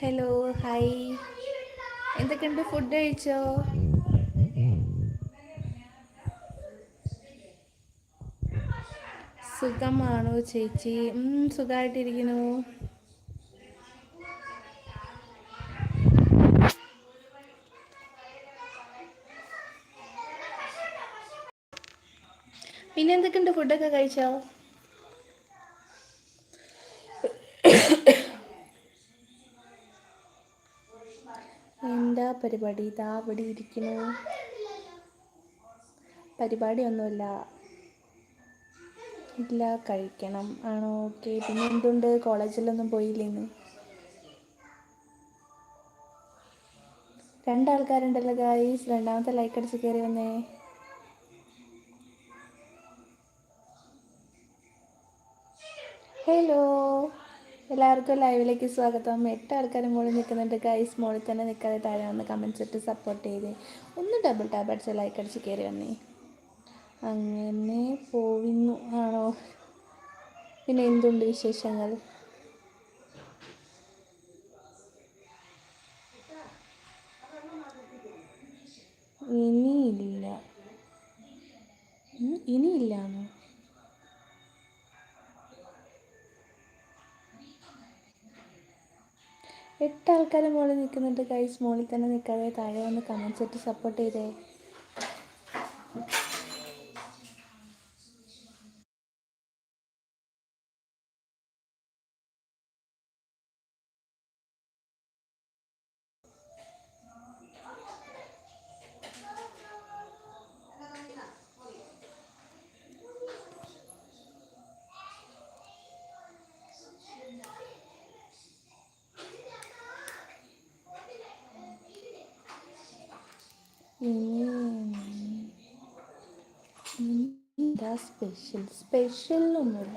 Hello hi എന്തൊക്കെയുണ്ട്? Food കഴിച്ചോ? സുഖമാണോ ചേച്ചി? സുഖമായിട്ടിരിക്കുന്നു പിന്നെ എന്തൊക്കെയുണ്ട്? ഫുഡൊക്കെ കഴിച്ചോ? എന്താ പരിപാടി? ഇതാ അവിടെ ഇരിക്കുന്നു. പരിപാടിയൊന്നുമില്ല. ഇല്ല കഴിക്കണം. ആണോ? ഓക്കെ. പിന്നെ എന്തുണ്ട്? കോളേജിലൊന്നും പോയില്ലേന്ന് രണ്ടാൾക്കാരുണ്ടല്ലോ ഗായ്സ് രണ്ടാമത്തെ ലൈക്ക് അടിച്ച് കയറി വന്നേ. ഹലോ എല്ലാവർക്കും ലൈവിലേക്ക് സ്വാഗതം. എട്ട് ആൾക്കാരും മുകളിൽ നിൽക്കുന്നുണ്ട്. ഗൈസ് മുകളിൽ തന്നെ നിൽക്കാതെ താഴെ വന്ന് കമൻസ് ഇട്ട് സപ്പോർട്ട് ചെയ്ത്. ഒന്ന് ഡബിൾ ടാബ് അടിച്ച് ലൈക്ക് അടിച്ച് കയറി വന്നേ. അങ്ങനെ പോവുന്നു. ആണോ? പിന്നെ എന്തുണ്ട് വിശേഷങ്ങൾ? ആൾക്കാർ മുകളിൽ നിൽക്കുന്നുണ്ട്. ഗൈസ് മുകളിൽ തന്നെ നിൽക്കാതെ താഴെ വന്ന് കമൻസ് ഇട്ട് സപ്പോർട്ട് ചെയ്തേ. എന്താ സ്പെഷ്യൽ സ്പെഷ്യൽ ഒന്നുമില്ല.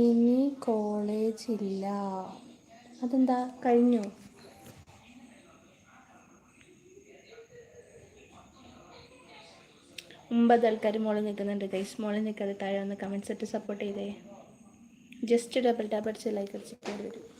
ഇനി കോളേജ് ഇല്ല. അതെന്താ? കഴിഞ്ഞു? ഒമ്പത് ആൾക്കാർ മോളിൽ നിൽക്കുന്നുണ്ട് ഗൈസ് മോളിൽ നിൽക്കാതെ താഴെ വന്ന് കമൻസ് ഇട്ട് സപ്പോർട്ട് ചെയ്തേ. ജസ്റ്റ് ഡബിൾ ഡബിൾ അടിച്ച് ലൈക്ക് വരും.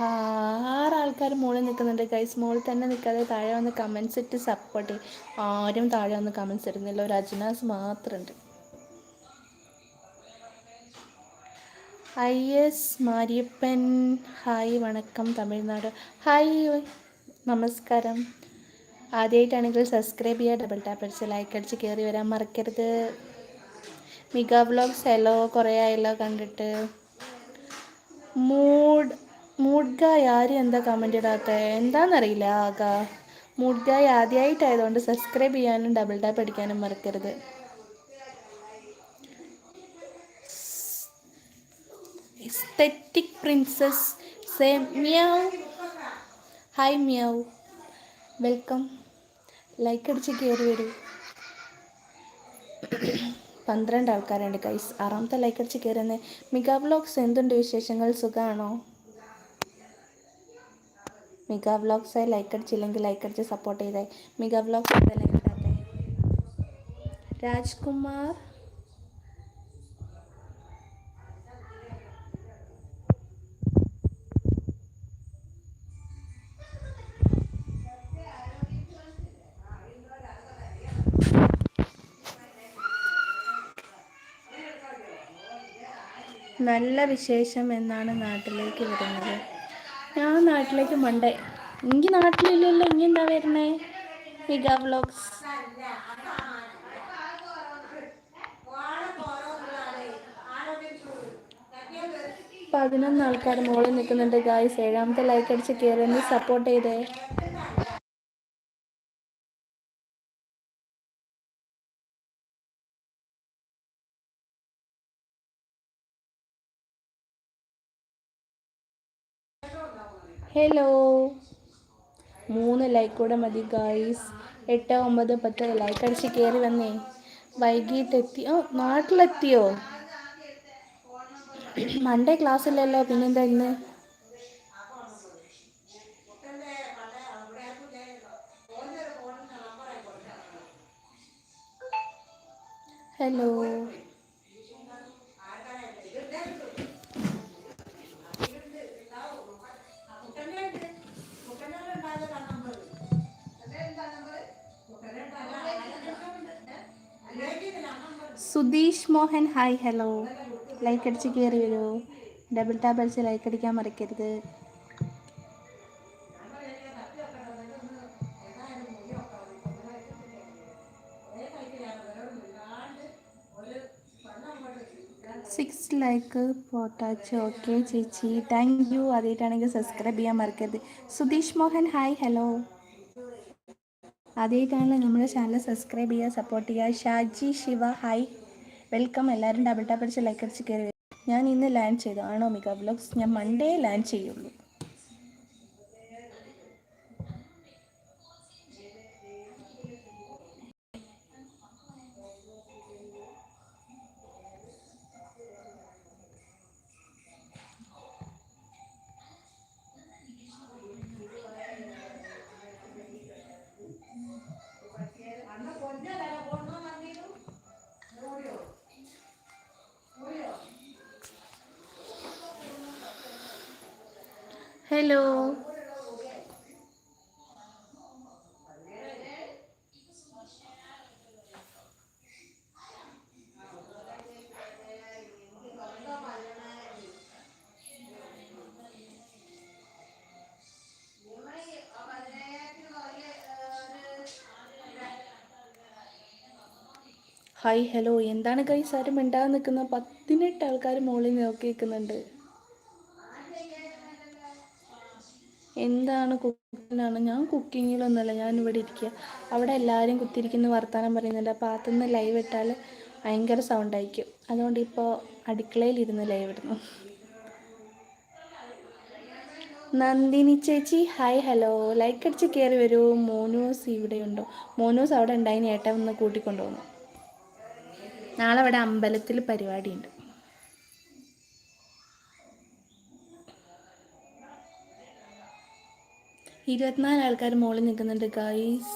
ആറ് ആൾക്കാർ മുകളിൽ നിൽക്കുന്നുണ്ട്. ഗൈസ് മുകളിൽ തന്നെ നിൽക്കാതെ താഴെ വന്ന് കമൻസ് ഇട്ട് സപ്പോർട്ട് ചെയ്യും. ആരും താഴെ വന്ന് കമൻസ് ഇടുന്നില്ല. ഒരു അജ്നാസ് മാത്രമുണ്ട് ഐ എസ് മാരിയപ്പൻ. ഹായ് വണക്കം തമിഴ്നാട്. ഹായ് നമസ്കാരം. ആദ്യമായിട്ടാണെങ്കിൽ സബ്സ്ക്രൈബ് ചെയ്യുക ഡബിൾ ടാപ്പ് അടിച്ച് ലൈക്ക് അടിച്ച് കയറി വരാൻ മറക്കരുത്. മിക വ്ലോഗ്സ് ഹലോ കുറേ ആയല്ലോ കണ്ടിട്ട്. മൂഡ് മൂഡ് ഗായ് ആരും എന്താ കമന്റ് ഇടാത്ത? എന്താണെന്നറിയില്ല ആകാ. മൂഡ്ഗായ് ആദ്യമായിട്ടായതുകൊണ്ട് സബ്സ്ക്രൈബ് ചെയ്യാനും ഡബിൾ ടാപ്പ് അടിക്കാനും മറക്കരുത്. Aesthetic princess say meow hi meow welcome like അടിച്ച് കയറി വരൂ. പന്ത്രണ്ട് ആൾക്കാരുണ്ട് കൈസ് ആറാമത്തെ ലൈക്ക് അടിച്ച് കയറുന്നത് മിക ബ്ലോഗ്സ് എന്തുണ്ട് വിശേഷങ്ങൾ? സുഖമാണോ മിക ആയി ലൈക്ക് അടിച്ചില്ലെങ്കിൽ ലൈക്ക് അടിച്ച് സപ്പോർട്ട് ചെയ്തേ. Mika vlogs Rajkumar. നല്ല വിശേഷം എന്നാണ് നാട്ടിലേക്ക് വരുന്നത്. ഞാൻ നാട്ടിലേക്ക് മണ്ടേ. എനിക്ക് നാട്ടിലില്ലല്ലോ ഇനി എന്താ വരണേ? മിക വ്ലോഗ്സ് പതിനൊന്ന് ആൾക്കാർ മുകളിൽ നിൽക്കുന്നുണ്ട് ഗായ്സ് ഏഴാമത്തെ ലൈക്ക് അടിച്ച് കയറി സപ്പോർട്ട് ചെയ്തേ. ഹലോ മൂന്ന് ലൈക്ക് കൂടെ മതി ഗായ്സ് എട്ട് ഒമ്പത് പത്ത് ലൈക്ക് അടിച്ച് കയറി വന്നേ. വൈകിട്ട് എത്തി ഓ നാട്ടിലെത്തിയോ? മൺഡേ ക്ലാസ് ഇല്ലല്ലോ പിന്നെന്താ ഇന്ന്? Hello Sudheesh Mohan hi hello. Like അടിച്ച് കയറി വരുമോ ഡബിൾ ടാപ്പ് അടിച്ച് ലൈക്ക് അടിക്കാൻ മറക്കരുത്. സിക്സ് ലൈക്ക് പോട്ടാച്ച്. ഓക്കെ ചേച്ചി. താങ്ക് യു അതായിട്ടാണെങ്കിൽ സബ്സ്ക്രൈബ് ചെയ്യാൻ മറക്കരുത്. Sudheesh Mohan hi hello. ആദ്യമായിട്ടാണ് നമ്മുടെ ചാനൽ സബ്സ്ക്രൈബ് ചെയ്യുക സപ്പോർട്ട് ചെയ്യുക. ഷാജി ശിവ ഹൈ വെൽക്കം എല്ലാവരും ഡബിൾ ടാപ്പ് അടിച്ച് ലൈക്ക് അടിച്ച് കയറി ഞാൻ ഇന്ന് ലാൻഡ് ചെയ്തു ആണോ മിക ബ്ലോഗ്സ് ഞാൻ മൺഡേ ലാൻഡ് ചെയ്യുള്ളൂ. ഹലോ ഹായ് ഹലോ എന്താണ് കൈ സാരം മിണ്ടാതെ നിൽക്കുന്ന പതിനെട്ട് ആൾക്കാർ മുകളിൽ നോക്കി നിൽക്കുന്നുണ്ട് എന്താണ് കുക്കിങ്ങിലാണ്? ഞാൻ കുക്കിങ്ങിലൊന്നുമല്ല ഞാൻ ഇവിടെ ഇരിക്കുക അവിടെ എല്ലാവരും കുത്തിരിക്കുന്ന വർത്തമാനം പറയുന്നുണ്ട്. അപ്പോൾ അകത്തുനിന്ന് ലൈവ് ഇട്ടാൽ ഭയങ്കര സൗണ്ട് ആയിരിക്കും. അതുകൊണ്ട് ഇപ്പോൾ അടുക്കളയിൽ ഇരുന്ന് ലൈവ് ഇടുന്നു. നന്ദിനി ചേച്ചി ഹായ് ഹലോ ലൈക്ക് അടിച്ച് കയറി വരൂ. മോനൂസ് ഇവിടെയുണ്ടോ. മോനൂസ് അവിടെ ഉണ്ടായിന്. ഏട്ടൻ ഒന്ന് കൂട്ടിക്കൊണ്ടുപോകുന്നു. നാളെ അവിടെ അമ്പലത്തിൽ പരിപാടിയുണ്ട്. ഇരുപത്തിനാല് ആൾക്കാർ മുകളിൽ നിൽക്കുന്നുണ്ട് ഗൈസ്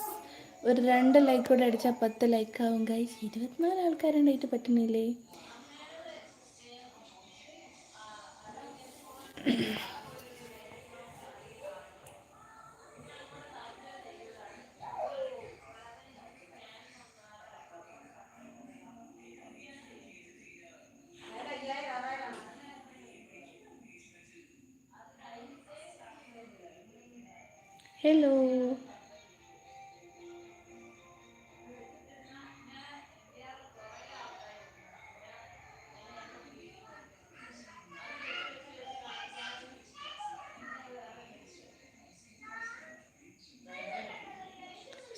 ഒരു രണ്ട് ലൈക്ക് കൂടെ അടിച്ചാൽ പത്ത് ലൈക്ക് ആവും ഗൈസ് ഇരുപത്തിനാല് ആൾക്കാരുണ്ടായിട്ട് പറ്റുന്നില്ലേ? Hello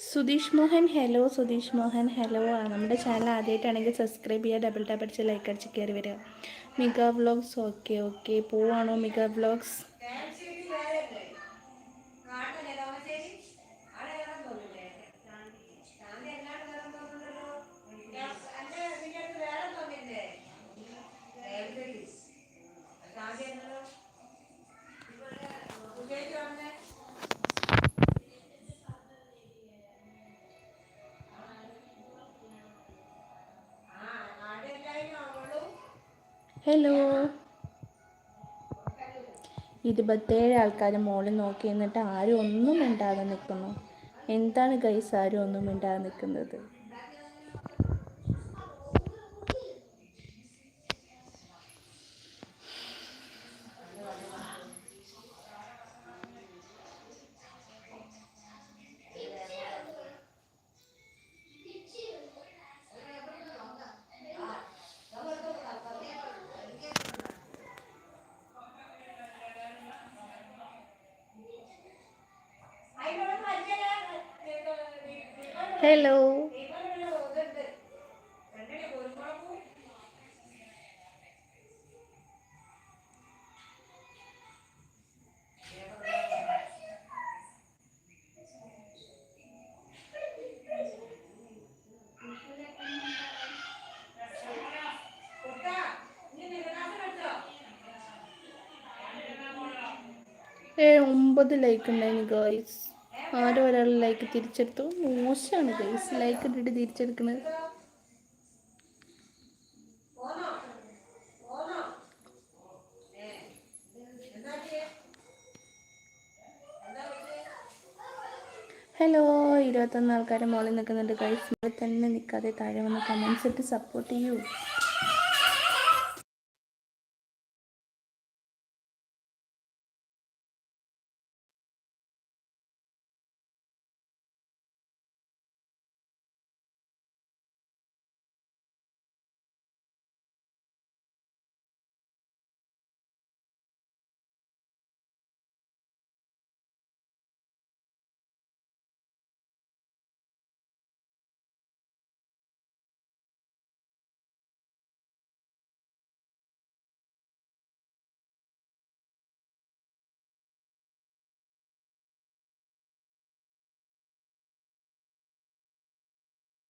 Sudheesh Mohan hello Sudheesh Mohan hello നമ്മുടെ ചാനൽ ആദ്യമായിട്ടാണെങ്കിൽ സബ്സ്ക്രൈബ് ചെയ്യുക ഡബിൾ ടാപ്പ് അടിച്ച് ലൈക്ക് അടിച്ച് കയറി വരിക. മിക വ്ളോഗ്സ് ഓക്കെ ഓക്കെ പോവാണോ മിക വ്ളോഗ്സ് ഹലോ. ഇരുപത്തേഴ് ആൾക്കാർ മോളിൽ നോക്കി എന്നിട്ട് ആരും ഒന്നും മിണ്ടാതെ നിൽക്കുന്നു. എന്താണ് ഗൈസ് ആരും ഒന്നും മിണ്ടാതെ നിൽക്കുന്നത്? ഹലോ ഒമ്പത് ലൈക്ക് ഉണ്ടായിരുന്നു ഗേൾസ് ആരോ ഒരാൾ ലൈക്ക് തിരിച്ചെടുത്തു. മോശമാണ് ഗൈസ് ലൈക്ക് ഇട്ടിട്ട് തിരിച്ചെടുക്കുന്നത് ഹലോ ഇരുപത്തൊന്ന് ആൾക്കാർ മുകളിൽ നിൽക്കുന്നുണ്ട് ഗൈസ് മുകളിൽ തന്നെ നിൽക്കാതെ താഴെ വന്ന് കമൻസ് ഇട്ട് സപ്പോർട്ട് ചെയ്യൂ.